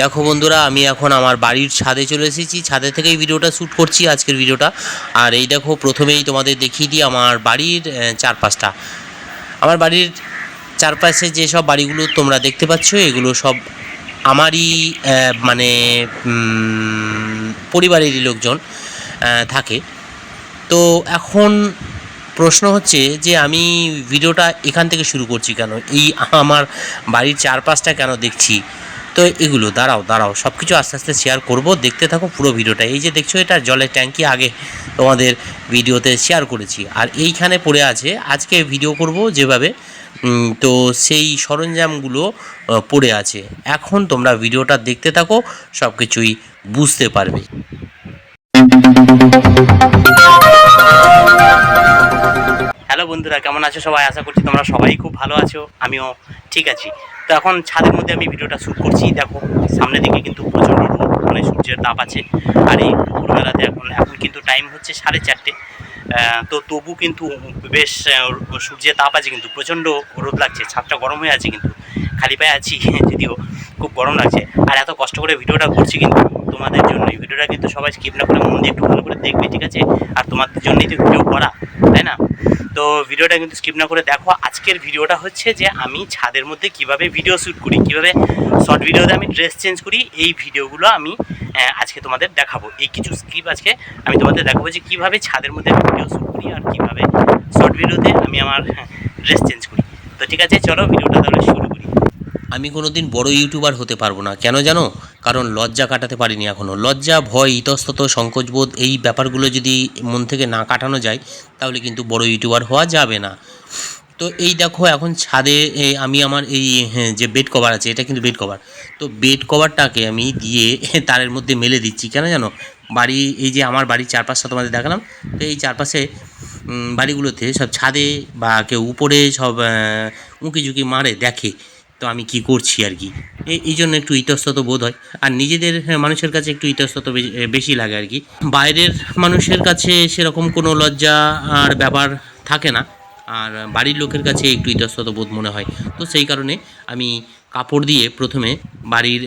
দেখো বন্ধুরা, আমি এখন আমার বাড়ির ছাদে চলে এসেছি। ছাদে থেকেই ভিডিওটা শ্যুট করছি, আজকের ভিডিওটা। আর এই দেখো, প্রথমেই তোমাদের দেখিয়ে দিই আমার বাড়ির চারপাশটা। আমার বাড়ির চারপাশে যেসব বাড়িগুলো তোমরা দেখতে পাচ্ছ, এগুলো সব আমারই মানে পরিবারেরই লোকজন থাকে। তো এখন প্রশ্ন হচ্ছে যে আমি ভিডিওটা এখান থেকে শুরু করছি কেন? এই আমার বাড়ির চারপাশটা কেন দেখছি? তো এগুলো, দাঁড়াও দাঁড়াও সব কিছু আস্তে আস্তে শেয়ার করব। দেখতে থাকো পুরো ভিডিওটা। এই যে দেখছ, এটা জলের ট্যাঙ্কি আগে তোমাদের ভিডিওতে শেয়ার করেছি। আর এইখানে পড়ে আছে, আজকে ভিডিও করব যেভাবে তো সেই সরঞ্জামগুলো পড়ে আছে। এখন তোমরা ভিডিওটা দেখতে থাকো সব কিছুই বুঝতে পারবে। বন্ধুরা, কেমন আছো সবাই? আশা করছি তোমরা সবাই খুব ভালো আছো, আমিও ঠিক আছি। তো এখন ছাদের মধ্যে আমি ভিডিওটা শ্যুট করছি। দেখো, সামনের দিকে কিন্তু প্রচণ্ড মানে সূর্যের তাপ আছে। আর এই দুপুরবেলাতে এখন এখন কিন্তু টাইম হচ্ছে সাড়ে চারটে। তো তবু কিন্তু বেশ সূর্যের তাপ আছে কিন্তু, প্রচণ্ড রোদ লাগছে, ছাদটা গরম হয়ে আছে কিন্তু। খালি পায়ে আছি, যদিও খুব গরম লাগছে। আর এত কষ্ট করে ভিডিওটা করছি কিন্তু তোমাদের জন্য এই ভিডিওটা কিন্তু সবাই স্কিপ না করে মন দিয়ে একটু ভালো করে দেখবে, ঠিক আছে? আর তোমাদের জন্যই তো ভিডিও করা, তাই না? তো ভিডিওটা কিন্তু স্কিপ না করে দেখো। আজকের ভিডিওটা হচ্ছে যে আমি ছাদের মধ্যে কীভাবে ভিডিও শ্যুট করি, কীভাবে শর্ট ভিডিওতে আমি ড্রেস চেঞ্জ করি, এই ভিডিওগুলো আমি আজকে তোমাদের দেখাবো। এই কিছু স্কিপ আজকে আমি তোমাদের দেখাবো যে কীভাবে ছাদের মধ্যে ভিডিও শ্যুট করি আর কীভাবে শর্ট ভিডিওতে আমি আমার ড্রেস চেঞ্জ করি। তো ঠিক আছে, চলো ভিডিওটা তাহলে শুরু করি কোনো দিন বড় ইউটিউবার হতে পারব না। কেন জানো? কারণ লজ্জা কাটাতে পারিনি এখনও লজ্জা, ভয়, ইতস্তত, সংকোচবোধ, এই ব্যাপারগুলো যদি মন থেকে না কাটানো যায়, তাহলে কিন্তু বড় ইউটিউবার হওয়া যাবে না। তো এই দেখো, এখন ছাদে আমি আমার এই যে বেড কভার আছে, এটা কিন্তু বেড কভার তো বেড কভারটাকে আমি দিয়ে তারের মধ্যে মেলে দিচ্ছি। কেন জানো? বাড়ি, এই যে আমার বাড়ির চারপাশটা তোমাদের দেখালাম, তো এই চারপাশে বাড়িগুলোতে সব ছাদে বা কেউ উপরে সব উঁকি ঝুঁকি মারে, দেখে। তো আমি কি করছি আর কি? এই জন্য একটু ইতস্তত বোধ হয়। আর নিজেদের হ্যাঁ, মানুষের কাছে একটু ইতস্তত বেশি লাগে আর কি। বাইরের মানুষের কাছে সেরকম কোনো লজ্জা আর ব্যাপার থাকে না। আর বাড়ির লোকের কাছে একটু ইতস্তত বোধ মনে হয়। তো সেই কারণে আমি কাপড় দিয়ে প্রথমে বাড়ির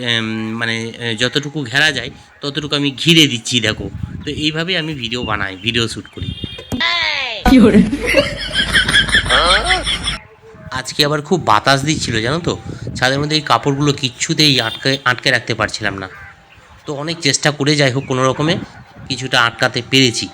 মানে যতটুকু ঘেরা যায় ততটুকু আমি ঘিরে দিচ্ছি দেখো। তো এইভাবে আমি ভিডিও বানাই ভিডিও শ্যুট করি? আজকে আবার খুব বাতাস দিচ্ছিল, জানো তো? ছাদের মধ্যে এই কাপড়গুলো কিচ্ছুতেই আটকে আটকে রাখতে পারছিলাম না। তো অনেক চেষ্টা করে যাই হোক কোনো রকমে, কিছুটা আটকাতে পেরেছি।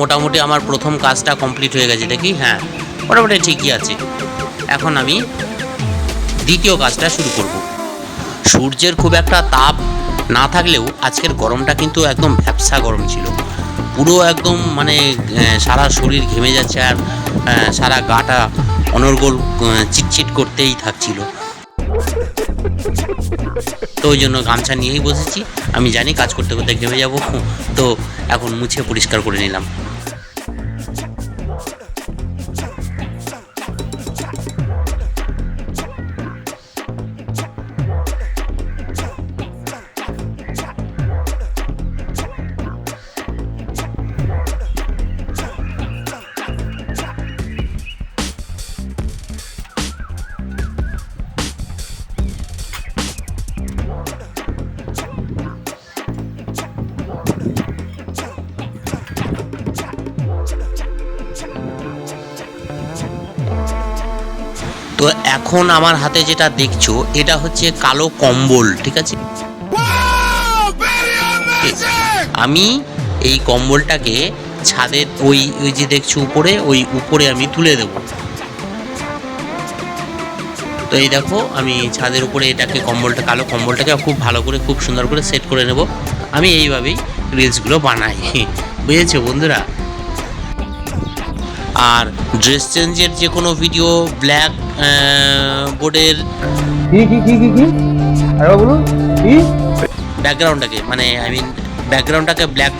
মোটামুটি আমার প্রথম কাজটা কমপ্লিট হয়ে গেছে দেখি হ্যাঁ মোটামুটি ঠিকই আছে। এখন আমি দ্বিতীয় কাজটা শুরু করব। সূর্যের খুব একটা তাপ না থাকলেও আজকের গরমটা কিন্তু একদম ভ্যাপসা গরম ছিল। পুরো একদম মানে সারা শরীর ঘেমে যাচ্ছে আর সারা গাটা অনর্গল চিটচিট করতেই থাকছিল। তো ওই জন্য গামছা নিয়েই বসেছি। আমি জানি কাজ করতে করতে ঘেমে যাব। তো এখন মুছে পরিষ্কার করে নিলাম। তো এখন আমার হাতে যেটা দেখছ এটা হচ্ছে কালো কম্বল ঠিক আছে? আমি এই কম্বলটাকে ছাদের ওই ওই যে দেখছ উপরে ওই উপরে আমি তুলে দেবো। তো এই দেখো আমি ছাদের উপরে এটাকে কম্বলটা কালো কম্বলটাকে খুব ভালো করে খুব সুন্দর করে সেট করে নেব। আমি এইভাবেই রিলসগুলো বানাই বুঝেছ বন্ধুরা? আর ড্রেস চেঞ্জের যে কোনো ভিডিও ব্ল্যাক বোর্ডের কি কি কি কি কি? আরে বলুন কি? ব্যাকগ্রাউন্ডটাকে মানে আই মিন ব্যাকগ্রাউন্ডটাকে ব্ল্যাক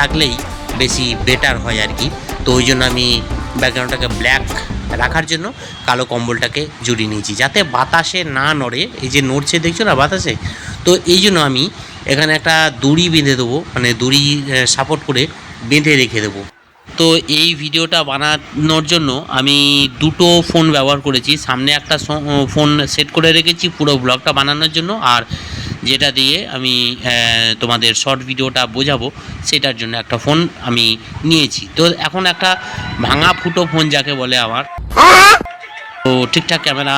রাখলেই বেশি বেটার হয় আর কি। তো ওই জন্য আমি ব্যাকগ্রাউন্ডটাকে ব্ল্যাক রাখার জন্য কালো কম্বলটাকে জড়িয়ে নিয়েছি যাতে বাতাসে না নড়ে। এই যে নড়ছে দেখছ না বাতাসে? তো এই জন্য আমি এখানে একটা দড়ি বেঁধে দেবো মানে দড়ি সাপোর্ট করে বেঁধে রেখে দেবো। তো এই ভিডিওটা বানানোর জন্য আমি দুটো ফোন ব্যবহার করেছি। সামনে একটা ফোন সেট করে রেখেছি পুরো ব্লগটা বানানোর জন্য। আর যেটা দিয়ে আমি তোমাদের শর্ট ভিডিওটা বোঝাবো, সেটার জন্য একটা ফোন আমি নিয়েছি। তো এখন একটা ভাঙা ফুটো ফোন যাকে বলে আমার। তো ঠিকঠাক ক্যামেরা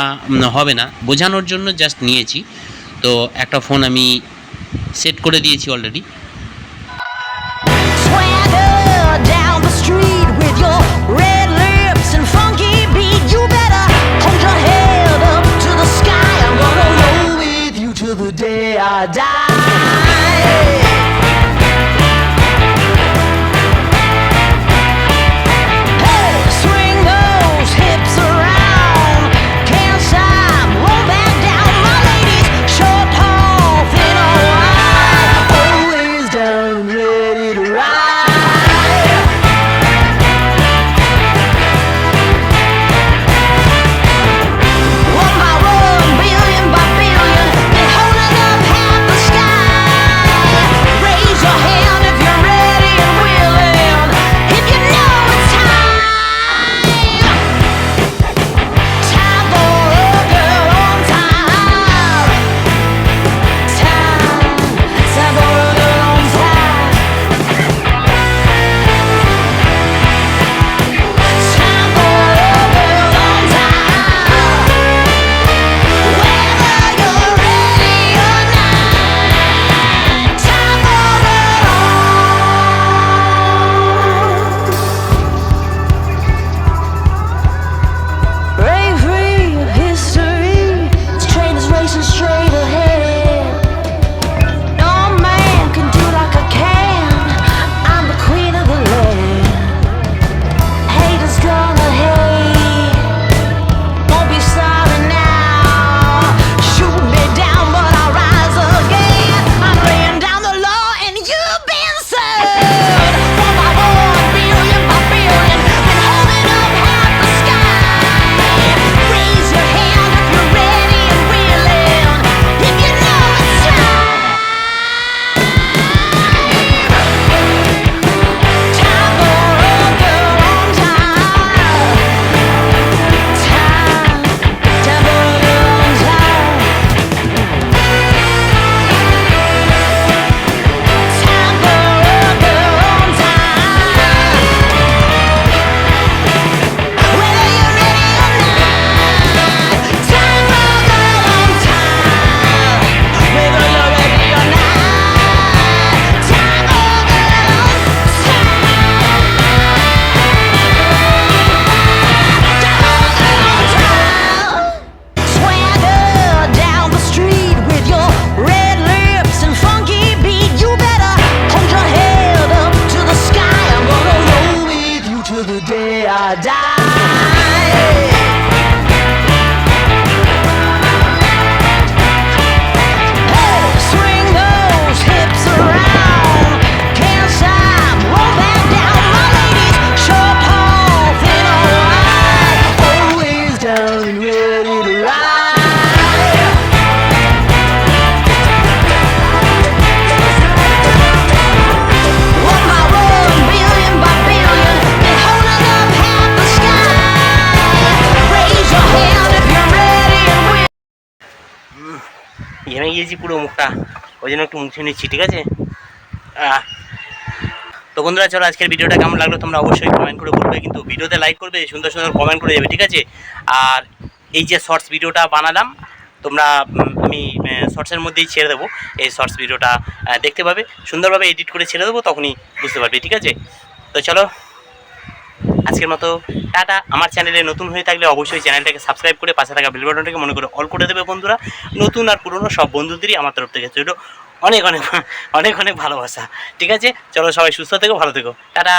হবে না। বোঝানোর জন্য জাস্ট নিয়েছি। তো একটা ফোন আমি সেট করে দিয়েছি অলরেডি I are dying. ঘেমে গিয়েছি পুরো মুখটা, ওই জন্য একটু মুছে নিচ্ছি, ঠিক আছে। তো বন্ধুরা, চলো আজকের ভিডিওটা কেমন লাগল তোমরা অবশ্যই কমেন্ট করে বলবে, কিন্তু ভিডিওতে লাইক করবে, সুন্দর সুন্দর কমেন্ট করে যাবে, ঠিক আছে আর এই যে শর্টস ভিডিওটা বানালাম, তোমরা আমি শর্টসের মধ্যেই ছেড়ে দেবো, এই শর্টস ভিডিওটা দেখতে পাবে, সুন্দরভাবে এডিট করে ছেড়ে দেবো, তখনই বুঝতে পারবে, ঠিক আছে তো চলো আজকের মতো, টাটা। আমার চ্যানেলে নতুন হয়ে থাকলে অবশ্যই চ্যানেলটাকে সাবস্ক্রাইব করে পাশে থাকা বেল বাটনটাকে মনে করে অল করে দেবে বন্ধুরা। নতুন আর পুরনো সব বন্ধুদেরই আমার তরফ থেকে ছোটো অনেক অনেক অনেক অনেক ভালোবাসা। ঠিক আছে? চলো সবাই সুস্থ থেকো, ভালো থেকো। টাটা।